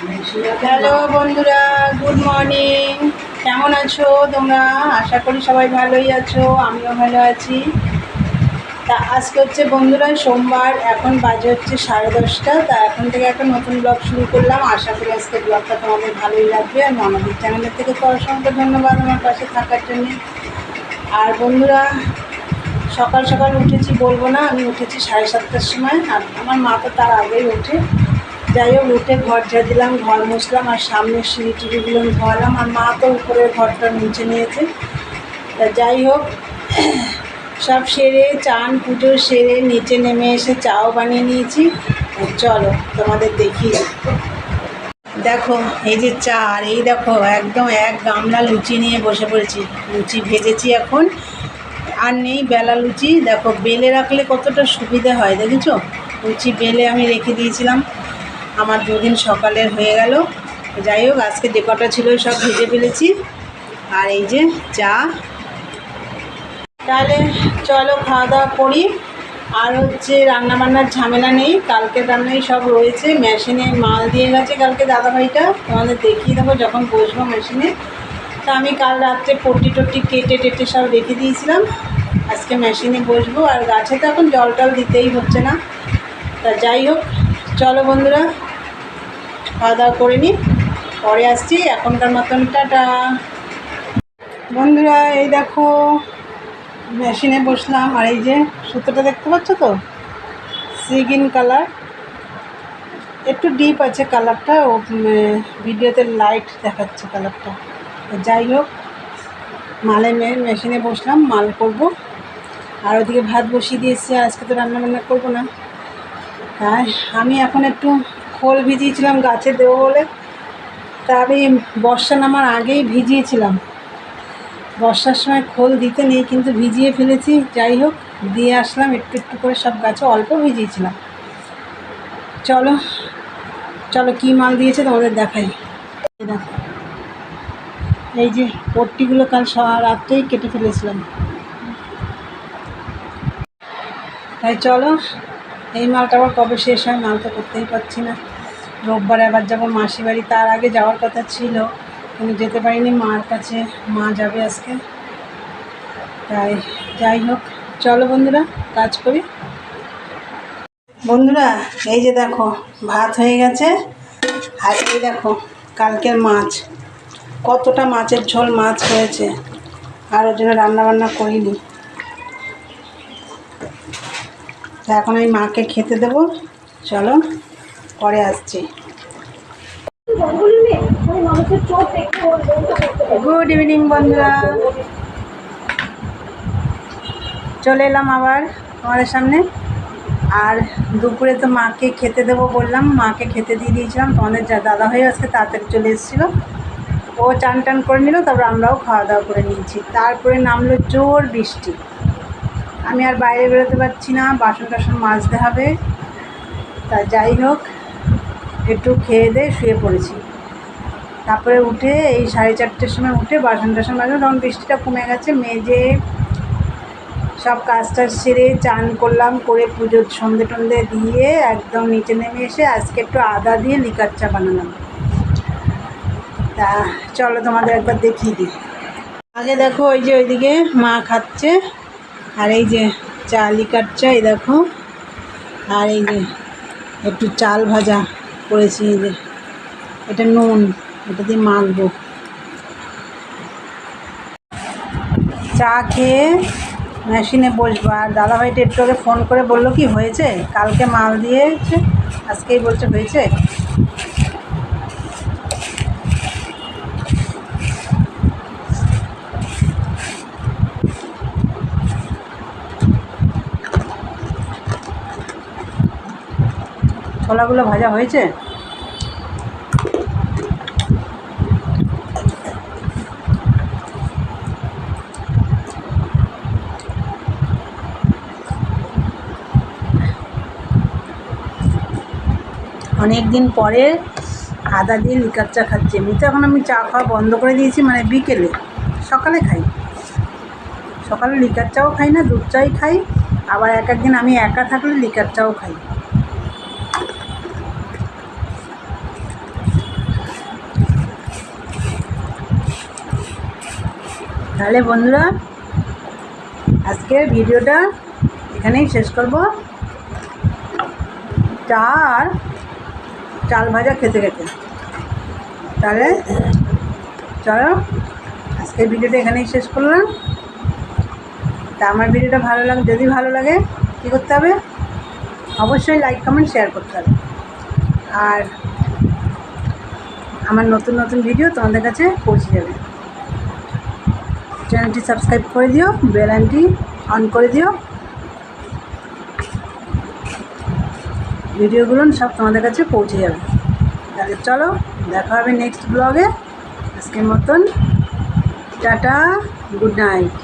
Hello বন্ধুরা good morning কেমন আছো তোমরা? আশা করি সবাই ভালোই আছো, আমিও ভালো আছি। তা আজকে হচ্ছে বন্ধুরা, সোমবার, এখন বাজে হচ্ছে সাড়ে দশটা। তা এখন থেকে একটা নতুন ব্লগ শুরু করলাম। আশা করি আজকে ব্লগটা তোমাদের ভালোই লাগবে। আর আমাদের চ্যানেলের থেকে তো অসংখ্য ধন্যবাদ আমার পাশে থাকার জন্য। আর বন্ধুরা, সকাল সকাল উঠেছি বলব না, আমি উঠেছি সাড়ে সাতটার সময়। আর আমার মা তো তার আগেই ওঠে। যাই হোক, উঠে ঘর ঝাড় দিলাম ঘর মুছলাম, আর সামনের সিঁড়ি টিড়িগুলো ধোয়ালাম আর মা তো উপরের ঘরটা মুছে নিয়েছে। তা যাই হোক, সব সেরে, চান, পুজো সেরে, নিচে নেমে এসে চাও বানিয়ে নিয়েছি। চলো, তোমাদের দেখি দেখো, এই যে চা, আর এই দেখো, একদম এক গামলা লুচি নিয়ে বসে পড়েছি। লুচি ভেজেছি এখন। আর নেই বেলা লুচি। দেখো, বেলে রাখলে কতটা সুবিধা হয়, দেখেছ? লুচি বেলে আমি রেখে দিয়েছিলাম। আমার দুদিন সকালের হয়ে গেল। যাই হোক, আজকে যে কটা ছিল, সব ভেজে ফেলেছি। আর এই যে চা। তাহলে চলো খাওয়া দাওয়া করি। আর হচ্ছে রান্না বান্নার ঝামেলা নেই, কালকে রান্নাই সব রয়েছে। মেশিনে মাল দিয়ে গেছে কালকে দাদাভাইটা। তোমাদের দেখিয়ে দেবো যখন বসবো মেশিনে। তা আমি কাল রাত্রে পট্টি টট্টি কেটে টেটে সব রেখে দিয়েছিলাম। আজকে মেশিনে বসবো। আর গাছে তো এখন জল টল দিতেই হচ্ছে না। তা যাই হোক, চলো বন্ধুরা। খাওয়া দাওয়া করে নিই। পরে আসছি, এখনকার মতন টাটা। বন্ধুরা, এই দেখো, মেশিনে বসলাম, আর এই যে সুতোটা দেখতে পাচ্ছ তো? সিগিন কালার। একটু ডিপ আছে কালারটা, ও ভিডিওতে লাইট দেখাচ্ছে কালারটা। যাই হোক, মালে মেশিনে বসলাম, মাল করব। আর ওদিকে ভাত বসিয়ে দিয়েছি, আজকে তো রান্না বান্না করব না। তাই আমি এখন একটু খোল ভিজিয়েছিলাম গাছে দেবো বলে। তা আমি বর্ষা নামার আগেই ভিজিয়েছিলাম। বর্ষার সময় খোল দিতে নেই, কিন্তু ভিজিয়ে ফেলেছি। যাই হোক, দিয়ে আসলাম, একটু একটু করে সব গাছে অল্প ভিজিয়েছিলাম। চলো চলো কী মাল দিয়েছে তোমাদের দেখাই। এই যে পট্টিগুলো কাল রাত্রেই কেটে ফেলেছিলাম। তাই চলো, এই মালটা আবার কবে শেষ হয় মাল তো করতেই পারছি না। রোববার আবার যাব মাসি বাড়ি, তার আগে যাওয়ার কথা ছিল। কিন্তু যেতে পারিনি, মার কাছে মা যাবে আজকে। তাই যাই হোক, চলো বন্ধুরা, কাজ করি। বন্ধুরা, এই যে দেখো, ভাত হয়ে গেছে। আর এই দেখো, কালকের মাছ। কতটা মাছের ঝোল মাছ হয়েছে। আর ওর জন্য রান্নাবান্না করিনি। তা এখন আমি মাকে খেতে দেবো। চলো। পরে আসছি। গুড ইভিনিং বন্ধুরা। চলে এলাম আবার তোমাদের সামনে। আর দুপুরে তো মাকে খেতে দেবো বললাম, মাকে খেতে দিয়ে দিয়েছিলাম। তোমাদের যা দাদা হয়ে আজকে তাড়াতাড়ি চলে এসেছিল। ও চান টান করে নিল, তারপর আমরাও খাওয়া দাওয়া করে নিয়েছি। তারপরে নামলো জোর বৃষ্টি। আমি আর বাইরে বেরোতে পারছি না, বাসন টাসন মাজতে হবে। তা যাই হোক একটু খেয়ে দিয়ে শুয়ে পড়েছি। তারপরে উঠে এই সাড়ে চারটের সময় উঠে বাসন টাসন মাজবো তখন বৃষ্টিটা কমে গেছে, মেজে সব কাজ টাজ সেরে চান করলাম, করে পুজোর সন্ধে টন্ধে দিয়ে একদম নিচে নেমে এসে আজকে একটু আদা দিয়ে লিকার চা বানালাম। তা চলো তোমাদের একবার দেখিয়ে দিই। আগে দেখো ওই যে ওইদিকে মা খাচ্ছে, আর এই যে চা, লিকার চা, এই দেখো। আর এই যে একটু চাল ভাজা। করেছি যে এটা নুন, এটা দিয়ে মাখবো। চা খেয়ে মেশিনে বসবো। আর দাদাভাইটা একটু ফোন করে বলল, কি হয়েছে? কালকে মাল দিয়েছে? আজকেই বলছে হয়েছে? ছোলাগুলো ভাজা হয়েছে? অনেক দিন পরে আদা দিয়ে লিকার চা খাচ্ছি। এমনিতে এখন আমি চা খাওয়া বন্ধ করে দিয়েছি মানে বিকেলে। সকালে খাই। সকালে লিকার চাও খাই না, দুধ চাই খাই। আবার এক একদিন আমি একা থাকলে লিকার চাও খাই। তাহলে বন্ধুরা, আজকের ভিডিওটা এখানেই শেষ করব। চা আর চাল ভাজা খেতে খেতে। তাহলে চলো, আজকের ভিডিওটা এখানেই শেষ করলাম। তা আমার ভিডিওটা ভালো লাগে, যদি ভালো লাগে, কী করতে হবে? অবশ্যই লাইক কমেন্ট শেয়ার করতে হবে। আর আমার নতুন নতুন ভিডিও তোমাদের কাছে পৌঁছে যাবে। চ্যানেলটি সাবস্ক্রাইব করে দিও বেলাইনটি অন করে দিও। ভিডিওগুলো সব তোমাদের কাছে পৌঁছে যাবে। তাহলে চলো, দেখা হবে নেক্সট ব্লগে আজকের মতন, টাটা গুড নাইট